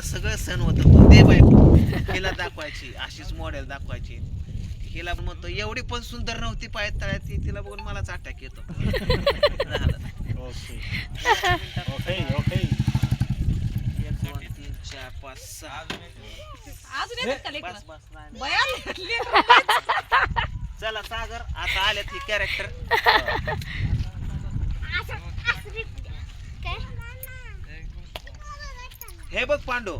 हिला सगळं सण होत दे बायको हिला दाखवायची अशीच मॉडेल दाखवायची. हिला पण म्हणतो एवढी पण सुंदर नव्हती पाय तळ्यात ती तिला बघून मलाच अटॅक येतो. झालं ओके. ओके ओके एक दोन तीन चार पाच सहा? बस बस नाही. चला सागर आता आलेत ही कॅरेक्टर हे बघ पांडू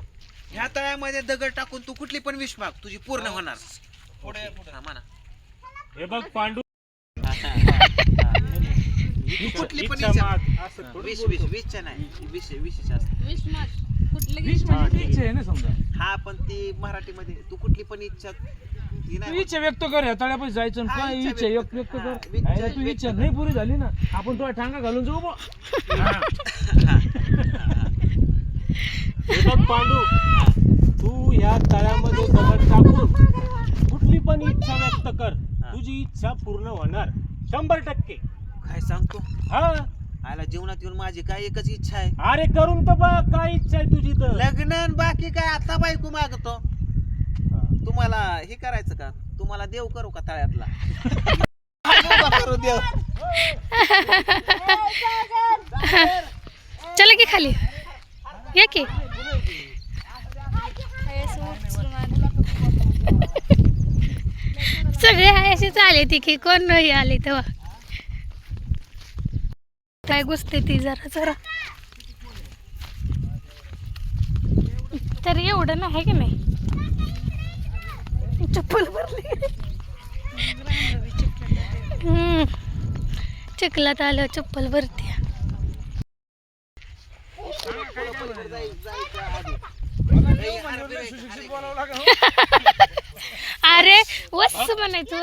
ह्या तळ्यामध्ये दगड टाकून तू कुठली पण विष माग तुझी पूर्ण होणार. पुढे म्हणा. हे बघ पांडू. तू कुठली पण इच्छा माग. असं थोडी नाही. असते. कुठलं वीस म्हणजे इच्छा आहे ना समजा. हा पण ती मराठीमध्ये तू कुठली पण इच्छा ती तू नाही होत. इच्छा व्यक्त कर ह्या तळ्यापाशी जायचं आणि हा, काय इच्छा इच्छा व्यक्त व्यक्त कर. व्यक्त हा, कर इच्छा अरे तू व्यक्त इच्छा कर. नाही पुरी झाली ना. आपण तुला टांगा घालून जाऊ बा. हे. पांडू तू ह्या तळ्यामध्ये दगड टाकून कुठली पण इच्छा व्यक्त कर. तुझी इच्छा पूर्ण होणार. शंभर टक्के. काय सांगतो? हा. आयला जीवनात येऊन माझी काय एकच इच्छा आहे? अरे करून तर बघ काय इच्छा आहे तुझी तर. लग्न आणि बाकी काय आता बायको मागतो. तुम्हाला हे करायचं का? तुम्हाला देव करू का तळ्यातला? करू देव चला की खाली. या की. सगळे आहे असेच आले ती की कोण नाही आले तेव्हा काय गुसते ती जरा जरा तरी एवढं नाही की नाही चप्पल भरली हम्म चिखलात आलं चप्पल भरते वस म्हणायचं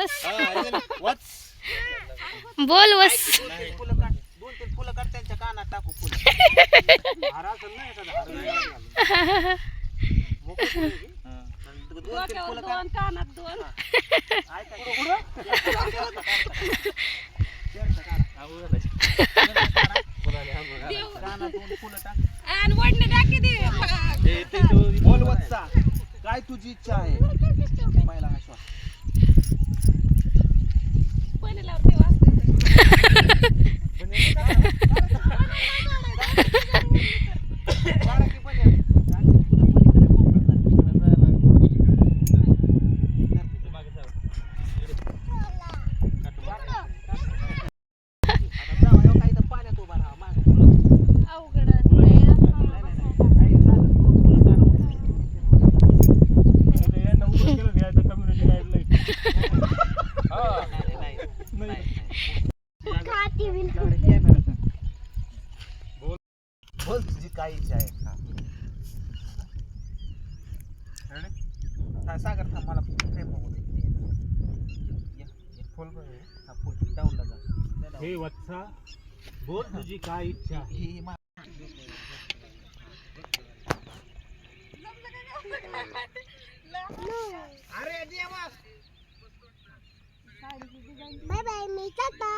वस. बोल वस. फुलं काढ दोन तीन फुलं काढ त्यांच्या कानात टाकू फुलं. हार असेल ना एखादा हार वेगळा घालून. मोकळं फुलं आहे की? दोन तीन डोक्यावर फुलं काढ. दोन कानात दोन. कानात दोन फुलं टाक. आणि वडणे दाखी दे बोल वत्सा. काय तुझी इच्छा आहे? पहिला हा श्वास Bueno, la última. Bueno, la última. हा, सागर थांब मला frame बघू दे. या, या. फुल हे. हा, फुल. Down ला जा. हे वत्सा बोल तुझी काय इच्छा हे मा- अरे देवा Bye bye, mi tata.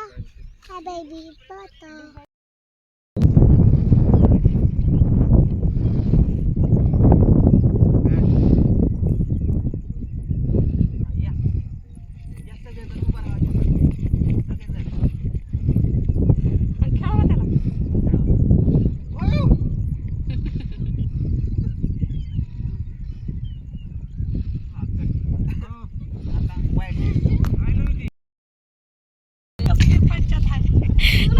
Hi, baby,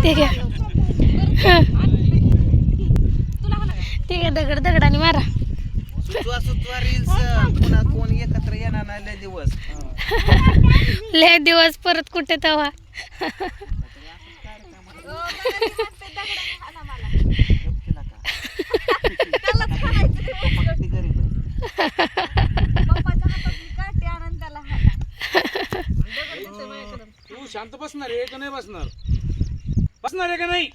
आहे. ठीक आहे तुला हा ना ठीक आहे दगड दगडाने मारा सुचवा सुचवा रील्स पुन्हा कोण एकत्र येणार नाही लय दिवस लय दिवस परत कुठे तवा. तू शांत बसणार आहे का नाही बसणार बसणार आहे का नाही?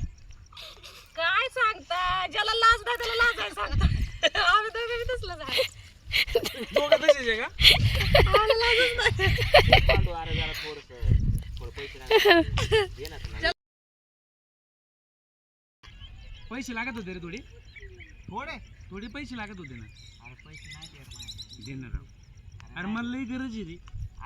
काय सांगता? ज्याला लाज नाही त्याला लाज आहे सांगता. आम्ही दोघे बी तसलंच आहे. दोघं तसेच आहे का? आम्हाला लाजच नाही. पांडू, अरे जरा थोडंसं- थोडं पैसे लागतात. दे ना तुला. पैसे लागत होते रे थोडी. थोडे? थोडे पैसे लागत होते ना. अरे पैसे नाही माझ्याकडे. देणार राव. अरे मला लई गरज आहे रे.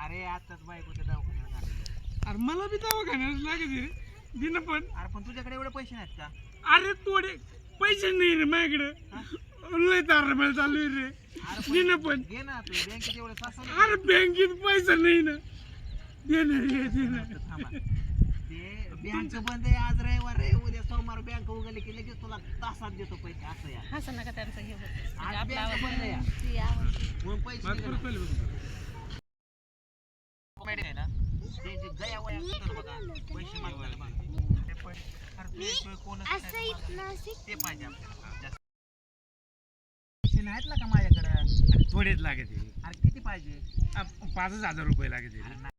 अरे आताच बायकोच्या दवाखान्यात अरे मला बी दवाखान्यात लागत आहे रे. दे ना पण. अरे पण तुझ्याकडे एवढे पैसे नाहीत का? अरे थोडे पैसे नाही रे माझ्याकडे. लय तार मला चालू आहे रे. अरे दे ना पण. घे ना तू बँकेत एवढे सासू अरे बँकेत पैसा नाही ना. दे ना रे दे ना. थांबा. ते बँक बंद आहे आज रविवार आहे. उद्या सोमवार बँक उघडली की लगेच तुला तासात देतो पैसे. असं या. असं नका त्यांचं हे होतं. आज आपला बँक आवाज बंद आहे. म्हणून पैसे आहे ना? ते जे गया वया करतात बघा पैसे मागतात बघा. ते असं इथनं ते पाहिजे आपल्याला जास्त. पैसे नाहीत ना का माझ्याकडे अरे थोडेच लागत आहे अरे किती पाहिजे पाचच हजार रुपये लागत अरे. नाही.